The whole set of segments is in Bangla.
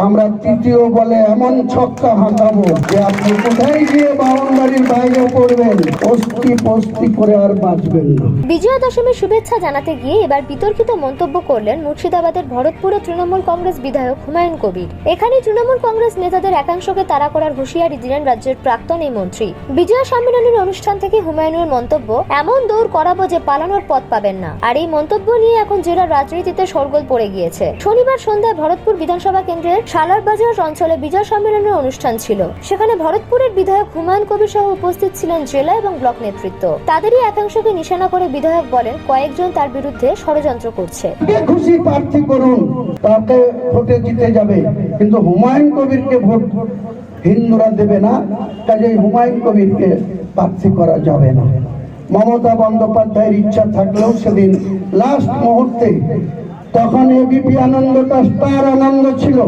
আমরা তৃতীয় বলে এমন ছক্কা হাঁকাবো যে আপনি কোথায় গিয়ে বাউন্ডারির বাইরে পড়বেন? অস্তি পস্তি করে আর বাঁচবেন না। বিজয়া দশমীর শুভেচ্ছা জানাতে গিয়ে এবার বিতর্কিত মন্তব্য করলেন মুর্শিদাবাদের ভরতপুরে তৃণমূল কংগ্রেস বিধায়ক হুমায়ুন কবির। এখানে তৃণমূল কংগ্রেস নেতাদের একাংশকে তাড়া করার হুঁশিয়ারি দিলেন রাজ্যের প্রাক্তন এই মন্ত্রী। বিজয়া সম্মেলনের অনুষ্ঠান থেকে হুমায়ুনের মন্তব্য, এমন দৌড় করাবো যে পালানোর পথ পাবেন না। আর এই মন্তব্য নিয়ে এখন জেলার রাজনীতিতে সরগোল পড়ে গিয়েছে। শনিবার সন্ধ্যায় ভরতপুর বিধানসভা কেন্দ্রের সালারবাজার অঞ্চলে বিজয় সম্মেলনের অনুষ্ঠান ছিল। সেখানে ভরতপুরের বিধায়ক হুমায়ুন কবির সহ উপস্থিত ছিলেন জেলা এবং ব্লক নেতৃত্ব। তাদেরই একাংশকে নিশানা করে বিধায়ক বলেন, কয়েকজন তার বিরুদ্ধে ষড়যন্ত্র করছে। খুশি প্রার্থী করুন, তাকে ভোটে জিতে যাবে। কিন্তু হুমায়ুন কবিরকে ভোট হিন্দুরা দেবে না কাজে হুমায়ুন কবিরকে প্রার্থী করা যাবে না। মমতা বন্দ্যোপাধ্যায়ের ইচ্ছা থাকলেও সেদিন লাস্ট মুহূর্তে তখন এবিপি আনন্দটা তার আনন্দ ছিল।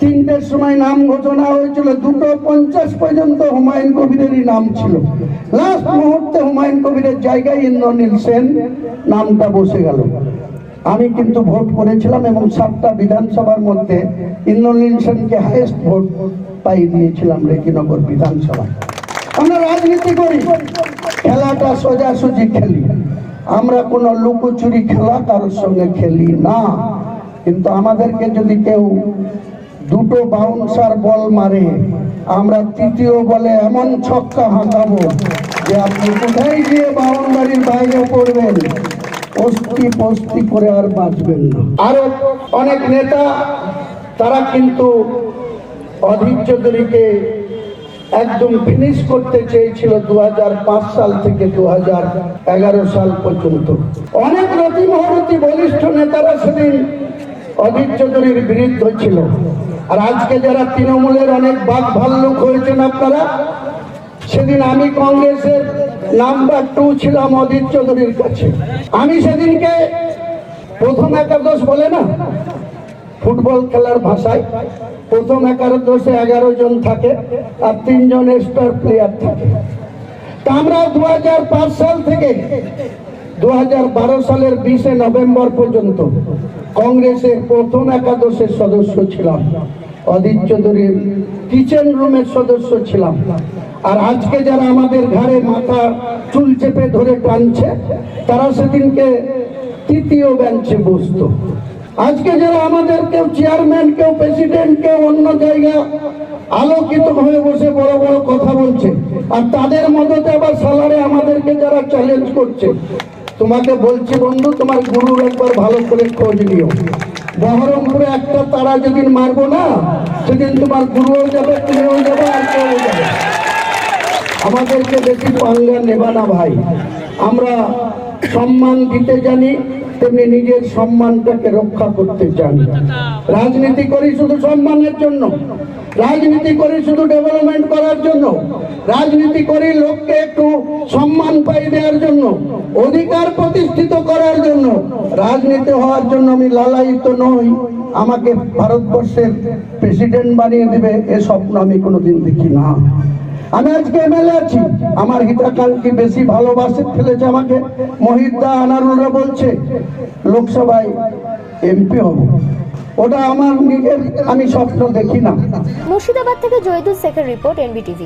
তিনটের সময় নাম ঘোষণা হয়েছিল। দুটো পঞ্চাশ পর্যন্ত হুমায়ুন কবিরেরই নাম ছিল। লাস্ট মুহূর্তে হুমায়ুন কবিরের জায়গায় ইন্দ্রনীল সেন নামটা বসে গেল। আমি কিন্তু ভোট করেছিলাম এবং সাতটা বিধানসভার মধ্যে ইন্দ্রনীল সেনকে হাইয়েস্ট ভোট পাই দিয়েছিলাম রেকিনগর বিধানসভা আমরা রাজনীতি করি, খেলাটা সোজাসুজি খেলি। আমরা কোনো লুকোচুরি খেলা কারোর সঙ্গে খেলি না। কিন্তু আমাদেরকে যদি কেউ দুটো বাউন্সার বল মারে, আমরা তৃতীয় বলে এমন ছক্কা হাঁকাবো যে আপনি কোথায় গিয়ে বাউন্ডারির বাইরে পড়বেন অস্তি পস্তি করে আর বাঁচবেন না। আরও অনেক নেতা, তারা কিন্তু অধীর চৌধুরীকে একদম ফিনিশ করতে চেয়েছিল দু হাজার পাঁচ সাল থেকে দু হাজার এগারো সাল পর্যন্ত। অনেক রতি মহরতি বলিষ্ঠ নেতারা সেদিন অধীর চৌধুরীর বিরুদ্ধে ছিল। আর আজকে যারা তৃণমূলের অনেক বাঘ ভাল্লুক হয়েছেন আপনারা, সেদিন আমি কংগ্রেসের নাম্বার টু ছিলাম অধীর চৌধুরীর কাছে। আমি সেদিনকে প্রথম একাদশ বলে না ফুটবল খেলার ভাষায় প্রথম একাদশে এগারো জন থাকে আর তিনজন স্টার প্লেয়ার থাকে। তা আমরা দু হাজার পাঁচ সাল থেকে দু হাজার বারো সালের বিশে নভেম্বর পর্যন্ত কংগ্রেসের প্রথম একাদশের সদস্য ছিলাম। অদিত চৌধুরীর কিচেন রুমের সদস্য ছিলাম। আর আজকে যারা আমাদের ঘাড়ে মাথা চুল চেপে ধরে টানছে, তারা সেদিনকে তৃতীয় বেঞ্চে বসতো। আজকে যারা আমাদের কেউ চেয়ারম্যান কেউ প্রেসিডেন্ট কেউ অন্য জায়গা আলোকিত হয়ে বসে বড় বড় কথা বলছে, আর তাদের মধ্যে আবার সালারে আমাদেরকে যারা চ্যালেঞ্জ করছে। তোমাকে বলছি বন্ধু, তোমার গুরুর একবার ভালো করে খোঁজ নিও। বহরমপুরে একটা তারা যেদিন মারবো না, সেদিন তোমার গুরুও যাবে, তুমিও যাবে, আর কেউ যাবে আমাদেরকে বেশি পাঙ্গা নেবা না ভাই। আমরা সম্মান দিতে জানি তেমনি নিজের সম্মানটাকে রক্ষা করতে চান। রাজনীতি করি শুধু সম্মানের জন্য। রাজনীতি করি শুধু ডেভেলপমেন্ট করার জন্য। রাজনীতি করি লোককে একটু সম্মান পাই দেওয়ার জন্য। অধিকার প্রতিষ্ঠিত করার জন্য। রাজনীতি হওয়ার জন্য আমি লালায়িত নই। আমাকে ভারতবর্ষের প্রেসিডেন্ট বানিয়ে দেবে, এ স্বপ্ন আমি কোনোদিন দেখি না। আমি আজকে এমএলএ আছি। আমার হিতাকাঙ্ক্ষী বেশি ভালোবাসে ফেলেছে আমাকে? মহিদা আনারুরা বলছে, লোকসভায় এমপি হব। ওটা আমার নিজের, আমি স্বপ্ন দেখি না। মুর্শিদাবাদ থেকে জয়দুল শেখের রিপোর্ট, এনবিটিভি।